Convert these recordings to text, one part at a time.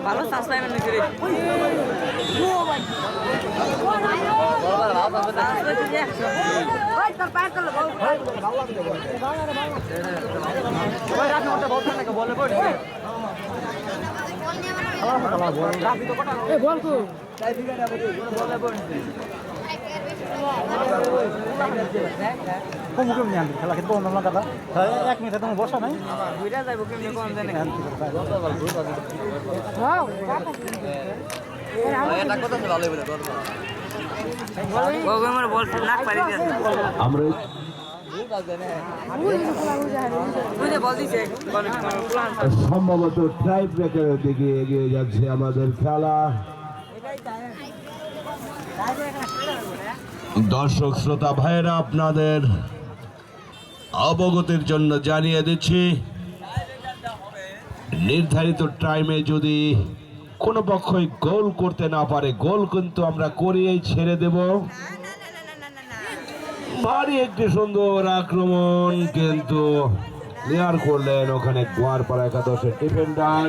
না সারি প্রোডাক্ট দিনে ini di কমুকে নিয়ে আনবি খেলা খেতে অন্য কথা এক মিনিটে তোমার বসা নাই কেমনে সম্ভবত ট্রাই ব্রেকারের দিকে এগিয়ে যাচ্ছে আমাদের খেলা। দর্শক শ্রোতা ভাইয়েরা, আপনাদের অবগতির জন্য জানিয়ে দিচ্ছি, নির্ধারিত টাইমে যদি কোনো পক্ষই গোল করতে না পারে, গোল কিন্তু আমরা করিয়েই ছেড়ে দেব। ভারী একটি সুন্দর আক্রমণ কিন্তু ক্লিয়ার করলেন ওখানে গোয়ারপাড়া একাদশের ডিফেন্ডার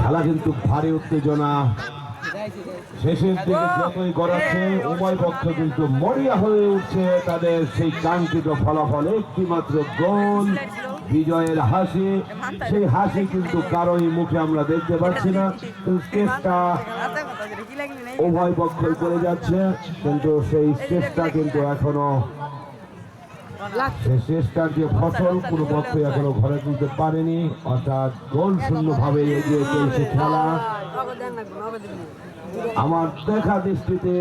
খেলা কিন্তু ভারী উত্তেজনা। শেষের দিকে যতই গড়াচ্ছে উভয় পক্ষ কিন্তু মরিয়া হয়ে উঠছে তাদের সেই কাঙ্ক্ষিত ফলাফল। একটি মাত্র গোল বিজয়ের হাসি। সেই হাসি কিন্তু কারোই মুখে আমরা দেখতে পাচ্ছি না। চেষ্টা উভয় পক্ষই করে যাচ্ছে কিন্তু সেই চেষ্টা কিন্তু এখনও চেষ্টার ফসল কোনো পক্ষই এখনও ঘরে তুলতে পারেনি অর্থাৎ গোল শূন্য ভাবে এগিয়ে চলছে খেলা। আমার দেখা দৃষ্টিতে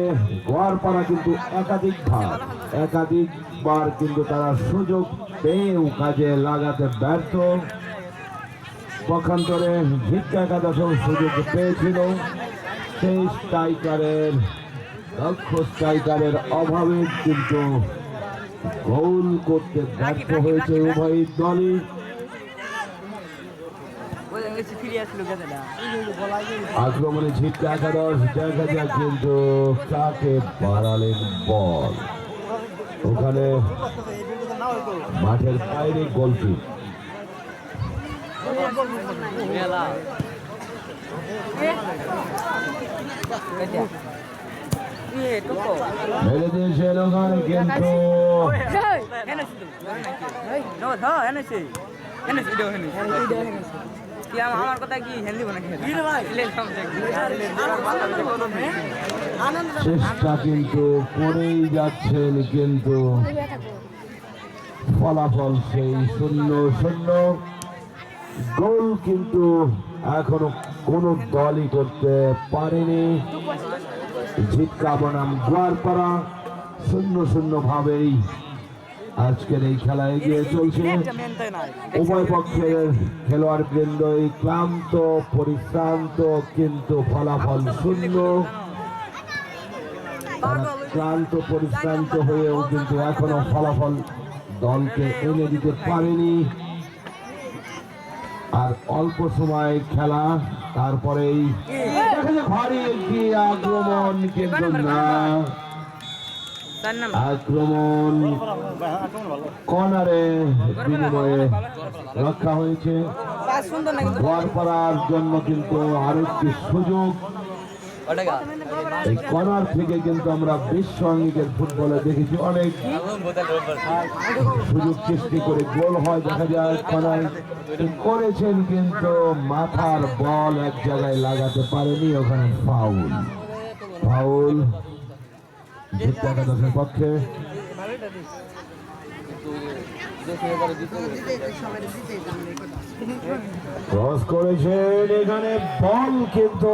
গোয়ারপাড়া কিন্তু একাধিক একাধিকবার একাধিকবার কিন্তু তারা সুযোগ পেয়েও কাজে লাগাতে ব্যর্থ। পক্ষান্তরে ভিক্ষা একাদশ সুযোগ পেয়েছিল। সেই স্ট্রাইকারের দক্ষ স্ট্রাইকারের অভাবে কিন্তু গোল করতে ব্যর্থ হয়েছে উভয় দলই। আক্রমণে ছিটকা একাদশ দেখা যাক কিন্তু কাকে বাড়ালেন বল। ওখানে মাঠের বাইরে গোলকি মেলা। কিন্তু আমার কথা চেষ্টা কিন্তু করেই যাচ্ছেন কিন্তু ফলাফল সেই শূন্য শূন্য। গোল কিন্তু এখনও কোনো দলই করতে পারেনি। ঝিটকা বনাম গোয়ারপাড়া শূন্য শূন্য ভাবেই আজকের এই খেলা এগিয়ে চলছে। উভয় পক্ষের খেলোয়াড় বৃন্দই ক্লান্ত, পরিশ্রান্ত, কিন্তু ফলাফল শূন্য। ক্লান্ত, পরিশ্রান্ত হয়েও কিন্তু এখনও ফলাফল দলকে এনে দিতে পারেনি। আর অল্প সময় খেলা তারপরেই ভারী একটি আক্রমণ কিন্তু না। আক্রমণ কর্নারে বিনিময়ে রক্ষা হয়েছে। জন্য কিন্তু আরেকটি সুযোগ। এই কর্নার থেকে কিন্তু আমরা বিশ্ব আঙ্গিকের ফুটবলে দেখেছি অনেক সুযোগ সৃষ্টি করে গোল হয়, দেখা যায় কর্নার। করেছেন কিন্তু মাথার বল এক জায়গায় লাগাতে পারেনি, ওখানে ফাউল। ফাউল একাদশের পক্ষে। ক্রস করেছেন, এখানে বল কিন্তু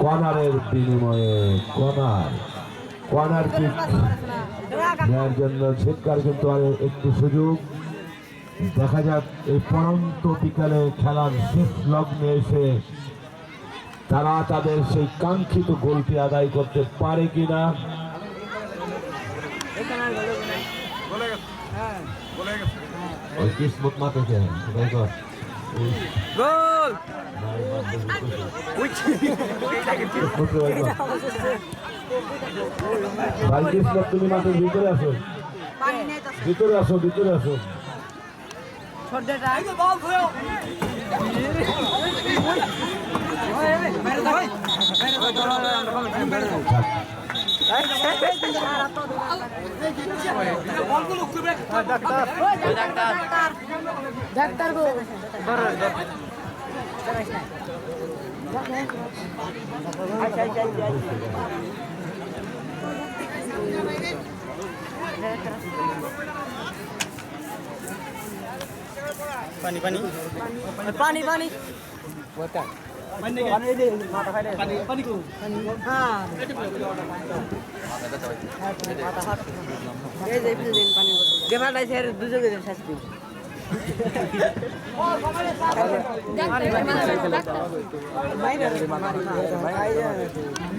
কর্নারের বিনিময়ে কর্নার কর্নার কিক নেওয়ার জন্য ছিটকার কিন্তু আর একটু সুযোগ। দেখা যাক এই পরন্ত বিকালে খেলার শেষ লগ্নে এসে তারা তাদের সেই কাঙ্ক্ষিত গোলটি আদায় করতে পারে কিনা? ওই কিসমত মাতে তুমি মাঠের ভিতরে আসো ভিতরে আসো ভিতরে আসো ডাক্তার গো পানি পানি। পানি পানি। হ্যাঁ। এই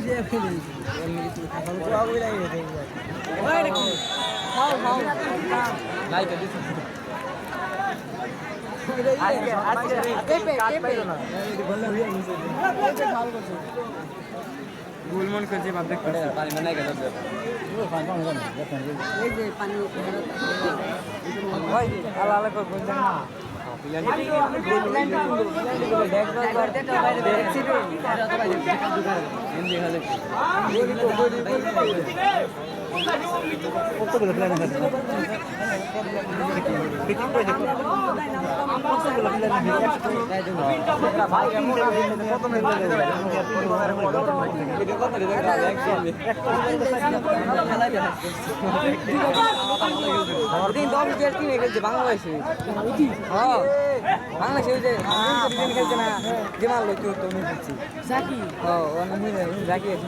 যে ফেল দিন পানি গেমার লাইছে আর দুজনে দেন শাস্তি গুলমন করছে বাপ দেখতে পানি প্ল্যান আছে প্ল্যান বাংলাদেশে। হ্যাঁ বাংলাদেশে ওই যে খেলছে না যে মারলো তো আমি খেলছি সাকি ও অনেক মিলে জাকি আছে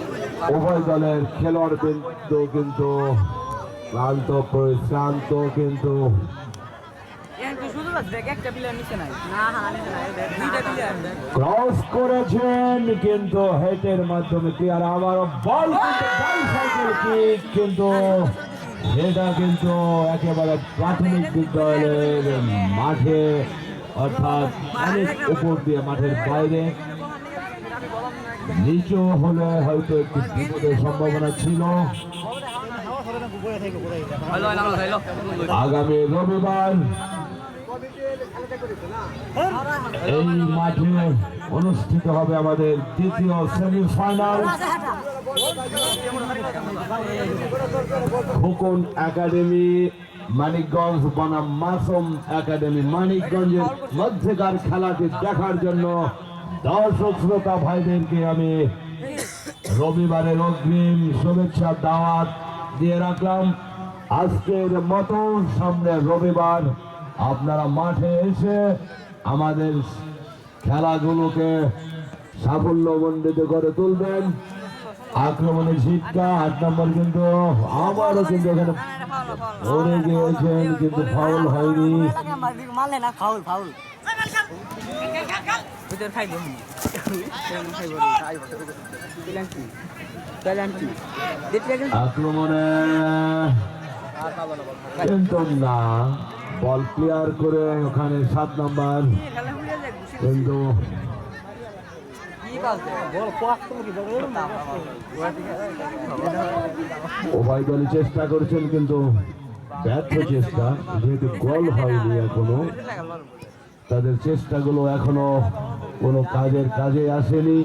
উভয় দলের খেলোয়াড় কিন্তু কিন্তু ক্লান্ত পরিশ্রান্ত কিন্তু ক্রস করেছেন কিন্তু হেটের মাধ্যমে আবার কিন্তু সেটা কিন্তু একেবারে প্রাথমিক বিদ্যালয়ের মাঠে, অর্থাৎ উপর দিয়ে মাঠের বাইরে। নিচু হলে হয়তো একটু বিপদের সম্ভাবনা ছিল। আগামী রবিবার এই মাঠে অনুষ্ঠিত হবে আমাদের দ্বিতীয় সেমিফাইনাল। খোকন একাডেমি মানিকগঞ্জ বনাম মাসুম একাডেমি মানিকগঞ্জের মধ্যেকার খেলাটি দেখার জন্য দর্শক, শ্রোতা ভাইদেরকে আমি রবিবারের অগ্রিম শুভেচ্ছা দাওয়াত দিয়ে রাখলাম। আজকের মতো সামনে রবিবার আপনারা মাঠে এসে আমাদের খেলাগুলোকে সাফল্যমণ্ডিত করে তুলবেন। আক্রমণের শিক্ষা আট নম্বর কিন্তু আবারও কিন্তু এখানে পড়ে গিয়েছেন, কিন্তু ফাউল হয়নি। বল ক্লিয়ার করে ওখানে সাত নম্বর। কিন্তু উভয় চেষ্টা করেছেন, কিন্তু ব্যর্থ চেষ্টা, যেহেতু গোল হয়নি এখনও। তাদের চেষ্টাগুলো এখনও কোনো কাজের কাজে আসেনি।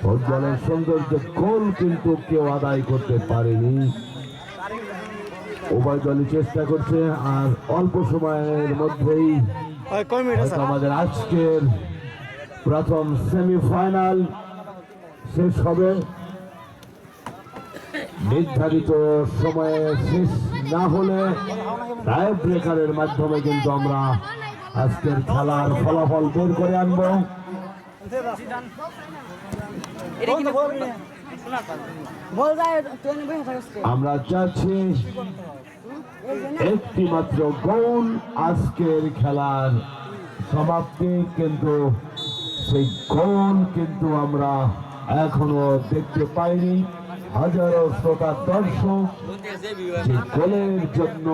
ফুটবলের সৌন্দর্য গোল কিন্তু কেউ আদায় করতে পারেনি। উভয় দলই চেষ্টা করছে আর অল্প সময়ের মধ্যেই আমাদের আজকের প্রথম সেমিফাইনাল শেষ হবে। নির্ধারিত সময়ে শেষ না হলে টাই ব্রেকারের মাধ্যমে কিন্তু আমরা আজকের খেলার ফলাফল বের করে আনব। আমরা চাচ্ছি একটি মাত্র গোল আজকের খেলার সমাপ্তি কিন্তু সেই গোল কিন্তু আমরা এখনও দেখতে পাইনি। হাজারো শ্রোতা দর্শক গোলের জন্য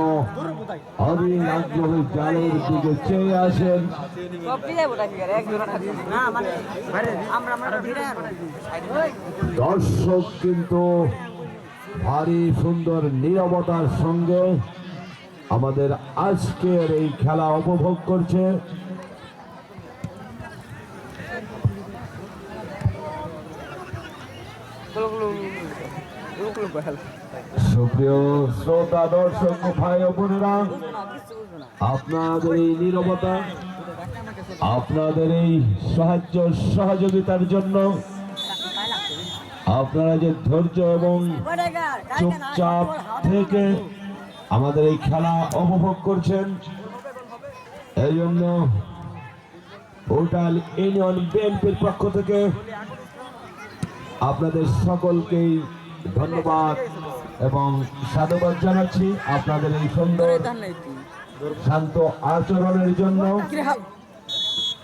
অধীর আগ্রহী জালের দিকে চেয়ে আসেন। দর্শক কিন্তু ভারী সুন্দর নীরবতার সঙ্গে আমাদের আজকের এই খেলা উপভোগ করছে। সুপ্রিয় শ্রোতা, দর্শক, ভাই বোনেরা, আপনাদের এই নীরবতা, আপনাদের এই সাহায্য সহযোগিতার জন্য আপনারা যে ধৈর্য এবং চুপচাপ থেকে আমাদের এই খেলা উপভোগ করছেন, এই জন্য হোটাল ইউনিয়ন বিএনপির পক্ষ থেকে আপনাদের সকলকেই ধন্যবাদ এবং সাধুবাদ জানাচ্ছি আপনাদের এই সুন্দর শান্ত আচরণের জন্য।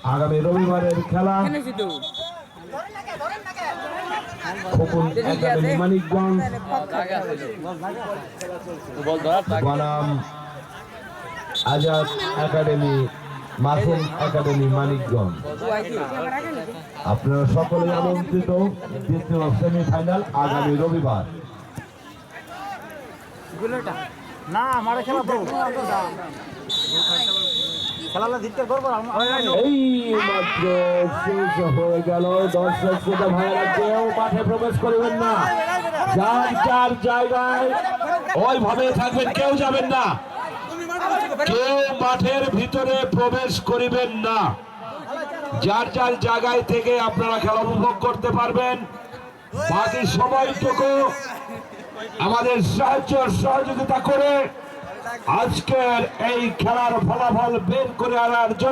আগামী রবিবারের খেলা খোকন মানিকগঞ্জ বনাম আজাদ একাডেমি মাসুম একাডেমি মানিকগঞ্জ। আপনারা সকলেই আমন্ত্রিত দ্বিতীয় সেমিফাইনাল আগামী রবিবার। না আমার খেলা তো খেলাটা দিকটা করব এই মাত্র শেষ হয়ে গেল। দর্শক শ্রোতা ভাইয়েরা কেউ মাঠে প্রবেশ করবেন না। যার যার জায়গায় ওইভাবে থাকবেন কেউ যাবেন না। কেউ মাঠের ভিতরে প্রবেশ করিবেন না। যার যার জায়গায় থেকে আপনারা খেলা উপভোগ করতে পারবেন। বাকি সময়টুকু আমাদের সাহায্য সহযোগিতা করে আজকের এই খেলার ফলাফল বের করে আনার জন্য